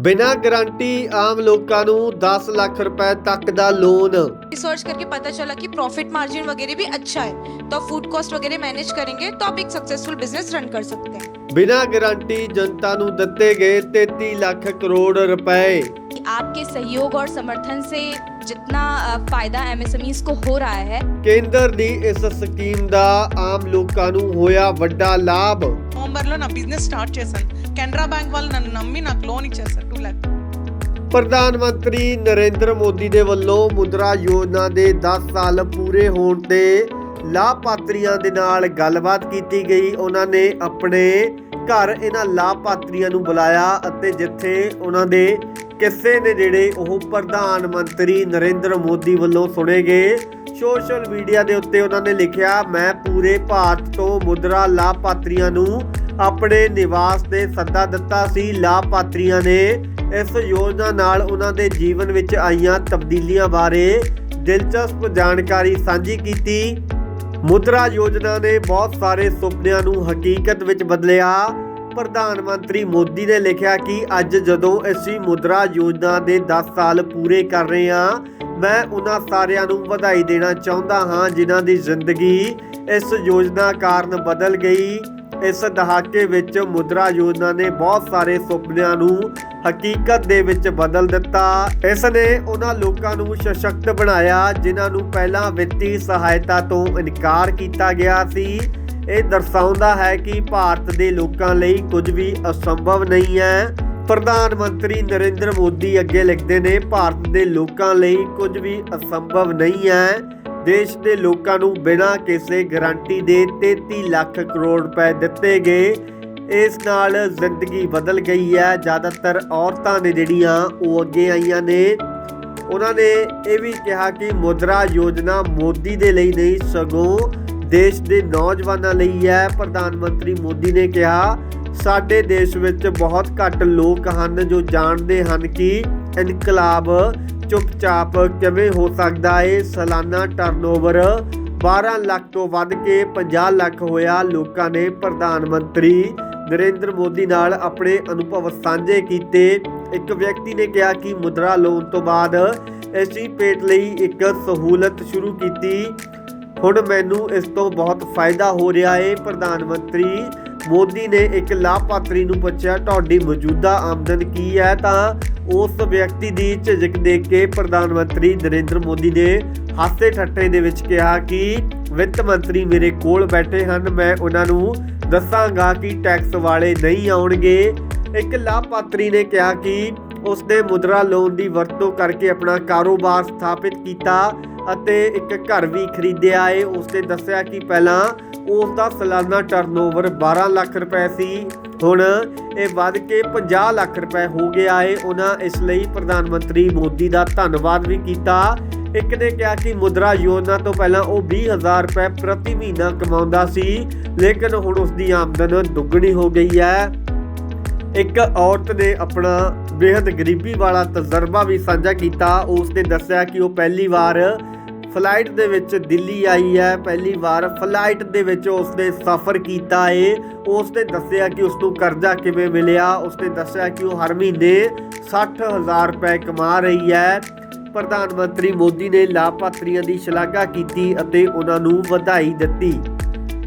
ਬਿਨਾਂ ਗਾਰੰਟੀ ਆਮ ਲੋਕਾਂ ਨੂੰ 10 ਲੱਖ ਰੁਪਏ ਤੱਕ ਦਾ ਲੋਨ रिसर्च करके पता चला कि प्रॉफिट मार्जिन वगैरह भी अच्छा है तो आप फूड कॉस्ट वगैरह मैनेज करेंगे तो आप एक सक्सेसफुल बिजनेस रन कर सकते हैं ਬਿਨਾਂ ਗਾਰੰਟੀ ਜਨਤਾ ਨੂੰ ਦਿੱਤੇ ਗਏ 33 ਲੱਖ ਕਰੋੜ ਰੁਪਏ आपके सहयोग और समर्थन से जितना अ, फायदा एमएसएमईज को हो रहा है ਕੇਂਦਰ ਦੀ ਇਸ ਸਕੀਮ ਦਾ ਆਮ ਲੋਕਾਂ ਨੂੰ ਹੋਇਆ ਵੱਡਾ ਲਾਭ నవంబర్లో నా బిజినెస్ స్టార్ట్ చేశాను కెనరా బ్యాంక్ వాళ్ళు నన్ను నమ్మి నాకు లోన్ ఇచ్చారు సార్ టూ ల్యాక్ ਪ੍ਰਧਾਨ ਮੰਤਰੀ ਨਰਿੰਦਰ ਮੋਦੀ ਦੇ ਵੱਲੋਂ ਮੁਦਰਾ ਯੋਜਨਾ ਦੇ 10 ਸਾਲ ਪੂਰੇ ਹੋਣ ਤੇ ਲਾਭਪਾਤਰੀਆਂ ਦੇ ਨਾਲ ਗੱਲਬਾਤ ਕੀਤੀ ਗਈ ਉਹਨਾਂ ਨੇ ਆਪਣੇ ਘਰ ਇਹਨਾਂ ਲਾਭਪਾਤਰੀਆਂ ਨੂੰ ਬੁਲਾਇਆ ਅਤੇ ਜਿੱਥੇ ਉਹਨਾਂ ਦੇ ਕਿੱਸੇ ਨੇ ਜਿਹੜੇ ਉਹ ਪ੍ਰਧਾਨ ਮੰਤਰੀ ਨਰਿੰਦਰ ਮੋਦੀ ਵੱਲੋਂ ਸੁਣੇ ਗਏ ਸੋਸ਼ਲ ਮੀਡੀਆ ਦੇ ਉੱਤੇ ਉਹਨਾਂ ਨੇ ਲਿਖਿਆ ਮੈਂ ਪੂਰੇ ਭਾਰਤ ਤੋਂ ਮੁਦਰਾ ਲਾਭਪਾਤਰੀਆਂ ਨੂੰ ਆਪਣੇ ਨਿਵਾਸ ਤੇ ਸੱਦਾ ਦਿੱਤਾ ਸੀ। ਲਾਭਪਾਤਰੀਆਂ ਨੇ ਇਸ ਯੋਜਨਾ ਨਾਲ ਉਹਨਾਂ ਦੇ ਜੀਵਨ ਵਿੱਚ ਆਈਆਂ ਤਬਦੀਲੀਆਂ ਬਾਰੇ ਦਿਲਚਸਪ ਜਾਣਕਾਰੀ ਸਾਂਝੀ ਕੀਤੀ। ਮੁਦਰਾ ਯੋਜਨਾ ਨੇ ਬਹੁਤ ਸਾਰੇ ਸੁਪਨਿਆਂ ਨੂੰ ਹਕੀਕਤ ਵਿੱਚ ਬਦਲਿਆ। ਪ੍ਰਧਾਨ ਮੰਤਰੀ ਮੋਦੀ ਨੇ ਲਿਖਿਆ ਕਿ ਅੱਜ ਜਦੋਂ ਅਸੀਂ ਮੁਦਰਾ ਯੋਜਨਾ ਦੇ 10 ਸਾਲ ਪੂਰੇ ਕਰ ਰਹੇ ਹਾਂ, ਮੈਂ ਉਹਨਾਂ ਸਾਰਿਆਂ ਨੂੰ ਵਧਾਈ ਦੇਣਾ ਚਾਹੁੰਦਾ ਹਾਂ, ਜਿਨ੍ਹਾਂ ਦੀ ਜ਼ਿੰਦਗੀ ਇਸ ਯੋਜਨਾ ਕਾਰਨ ਬਦਲ ਗਈ। ਇਸ ਦਹਾਕੇ ਵਿੱਚ ਮੁਦਰਾ ਯੋਜਨਾ ਨੇ ਬਹੁਤ ਸਾਰੇ ਸੁਪਨਿਆਂ ਨੂੰ ਹਕੀਕਤ ਦੇ ਵਿੱਚ ਬਦਲ ਦਿੱਤਾ। ਇਸ ਨੇ ਉਹਨਾਂ ਲੋਕਾਂ ਨੂੰ ਸਸ਼ਕਤ ਬਣਾਇਆ, ਜਿਨ੍ਹਾਂ ਨੂੰ ਪਹਿਲਾਂ ਵਿੱਤੀ ਸਹਾਇਤਾ ਤੋਂ ਇਨਕਾਰ ਕੀਤਾ ਗਿਆ ਸੀ। ਇਹ ਦਰਸਾਉਂਦਾ ਹੈ ਕਿ ਭਾਰਤ ਦੇ ਲੋਕਾਂ ਲਈ ਕੁਝ ਵੀ ਅਸੰਭਵ ਨਹੀਂ ਹੈ। ਪ੍ਰਧਾਨ ਮੰਤਰੀ ਨਰਿੰਦਰ ਮੋਦੀ ਅੱਗੇ ਲਿਖਦੇ ਨੇ, ਭਾਰਤ ਦੇ ਲੋਕਾਂ ਲਈ ਕੁਝ ਵੀ ਅਸੰਭਵ ਨਹੀਂ ਹੈ। ਦੇਸ਼ ਦੇ ਲੋਕਾਂ ਨੂੰ ਬਿਨਾਂ ਕਿਸੇ ਗਾਰੰਟੀ ਦੇ 33 ਲੱਖ ਕਰੋੜ ਰੁਪਏ ਦਿੱਤੇ ਗਏ। ਇਸ ਨਾਲ ਜ਼ਿੰਦਗੀ ਬਦਲ ਗਈ ਹੈ। ਜ਼ਿਆਦਾਤਰ ਔਰਤਾਂ ਨੇ ਜਿਹੜੀਆਂ, ਉਹ ਅੱਗੇ ਆਈਆਂ ਨੇ। ਉਹਨਾਂ ਨੇ ਇਹ ਵੀ ਕਿਹਾ ਕਿ ਮੁਦਰਾ ਯੋਜਨਾ ਮੋਦੀ ਦੇ ਲਈ ਨਹੀਂ, ਸਗੋਂ ਦੇਸ਼ ਦੇ ਨੌਜਵਾਨਾਂ ਲਈ ਹੈ। ਪ੍ਰਧਾਨ ਮੰਤਰੀ ਮੋਦੀ ਨੇ ਕਿਹਾ, ਸਾਡੇ ਦੇਸ਼ ਵਿੱਚ ਬਹੁਤ ਘੱਟ ਲੋਕ ਹਨ ਜੋ ਜਾਣਦੇ ਹਨ ਕਿ ਇਨਕਲਾਬ ਚੁੱਪਚਾਪ ਕਿਵੇਂ ਹੋ ਸਕਦਾ ਏ? ਸਾਲਾਨਾ ਟਰਨਓਵਰ 12 ਲੱਖ ਤੋਂ ਵੱਧ ਕੇ 50 ਲੱਖ ਹੋਇਆ ਲੋਕਾਂ ਨੇ। ਪ੍ਰਧਾਨ ਮੰਤਰੀ ਨਰਿੰਦਰ ਮੋਦੀ ਨਾਲ ਆਪਣੇ ਅਨੁਭਵ ਸਾਂਝੇ ਕੀਤੇ। ਇੱਕ ਵਿਅਕਤੀ ਨੇ ਕਿਹਾ ਕਿ ਮੁਦਰਾ ਲੋਨ ਤੋਂ ਬਾਅਦ ਅਸੀਂ ਪੇਟ ਲਈ ਇੱਕ ਸਹੂਲਤ ਸ਼ੁਰੂ ਕੀਤੀ। ਹੁਣ ਮੈਨੂੰ ਇਸ ਤੋਂ ਬਹੁਤ ਫਾਇਦਾ ਹੋ ਰਿਹਾ ਏ। ਪ੍ਰਧਾਨ ਮੰਤਰੀ ਮੋਦੀ ਨੇ ਇੱਕ ਲਾਭਪਾਤਰੀ ਨੂੰ ਪੁੱਛਿਆ, ਤੁਹਾਡੀ ਮੌਜੂਦਾ ਆਮਦਨ ਕੀ ਹੈ? ਤਾਂ ਉਸ ਵਿਅਕਤੀ ਦੀ ਝਿਜਕ ਦੇਖ ਕੇ ਪ੍ਰਧਾਨ ਮੰਤਰੀ ਨਰਿੰਦਰ ਮੋਦੀ ਨੇ ਹਾਸੇ ਠੱਟੇ ਦੇ ਵਿੱਚ ਕਿਹਾ ਕਿ ਵਿੱਤ ਮੰਤਰੀ ਮੇਰੇ ਕੋਲ ਬੈਠੇ ਹਨ, ਮੈਂ ਉਹਨਾਂ ਨੂੰ ਦੱਸਾਂਗਾ ਕਿ ਟੈਕਸ ਵਾਲੇ ਨਹੀਂ ਆਉਣਗੇ। ਇੱਕ ਲਾਭਪਾਤਰੀ ਨੇ ਕਿਹਾ ਕਿ ਉਸਨੇ ਮੁਦਰਾ ਲੋਨ ਦੀ ਵਰਤੋਂ ਕਰਕੇ ਆਪਣਾ ਕਾਰੋਬਾਰ ਸਥਾਪਿਤ ਕੀਤਾ ਅਤੇ ਇੱਕ ਘਰ ਵੀ ਖਰੀਦਿਆ। ਏ ਉਸਨੇ ਦੱਸਿਆ ਕਿ ਪਹਿਲਾਂ ਉਸ ਦਾ ਸਾਲਾਨਾ ਟਰਨਓਵਰ 12 ਲੱਖ ਰੁਪਏ ਸੀ। ਹੁਣ ਇਹ ਵੱਧ ਕੇ 50 ਲੱਖ ਰੁਪਏ ਹੋ ਗਿਆ ਏ। ਉਹਨਾਂ ਇਸ ਲਈ ਪ੍ਰਧਾਨ ਮੰਤਰੀ ਮੋਦੀ ਦਾ ਧੰਨਵਾਦ ਵੀ ਕੀਤਾ। ਇੱਕ ਨੇ ਕਿਹਾ ਕਿ ਮੁਦਰਾ ਯੋਜਨਾ ਤੋਂ ਪਹਿਲਾਂ ਉਹ 20000 ਰੁਪਏ ਪ੍ਰਤੀ ਮਹੀਨਾ ਕਮਾਉਂਦਾ ਸੀ, ਲੇਕਿਨ ਹੁਣ ਉਸ ਦੀ ਆਮਦਨ ਦੁੱਗਣੀ ਹੋ ਗਈ ਹੈ। ਇੱਕ ਔਰਤ ਨੇ ਆਪਣਾ ਬੇहद ਗਰੀਬੀ ਵਾਲਾ ਤਜਰਬਾ ਵੀ ਸਾਂਝਾ ਕੀਤਾ। ਉਸ ਨੇ ਦੱਸਿਆ ਕਿ ਉਹ ਪਹਿਲੀ ਵਾਰ ਫਲਾਈਟ ਦੇ ਵਿੱਚ ਦਿੱਲੀ ਆਈ ਹੈ, ਪਹਿਲੀ ਵਾਰ ਫਲਾਈਟ ਦੇ ਵਿੱਚ ਉਸਨੇ ਸਫ਼ਰ ਕੀਤਾ ਏ। ਉਸ ਨੇ ਦੱਸਿਆ ਕਿ ਉਸ ਨੂੰ ਕਰਜ਼ਾ ਕਿਵੇਂ ਮਿਲਿਆ? ਉਸ ਨੇ ਦੱਸਿਆ ਕਿ ਉਹ ਹਰ ਮਹੀਨੇ 60000 ਰੁਪਏ ਕਮਾ ਰਹੀ ਹੈ। ਪ੍ਰਧਾਨ ਮੰਤਰੀ ਮੋਦੀ ਨੇ ਲਾਭਪਾਤਰੀਆਂ ਦੀ ਸ਼ਲਾਘਾ ਕੀਤੀ ਅਤੇ ਉਹਨਾਂ ਨੂੰ ਵਧਾਈ ਦਿੱਤੀ।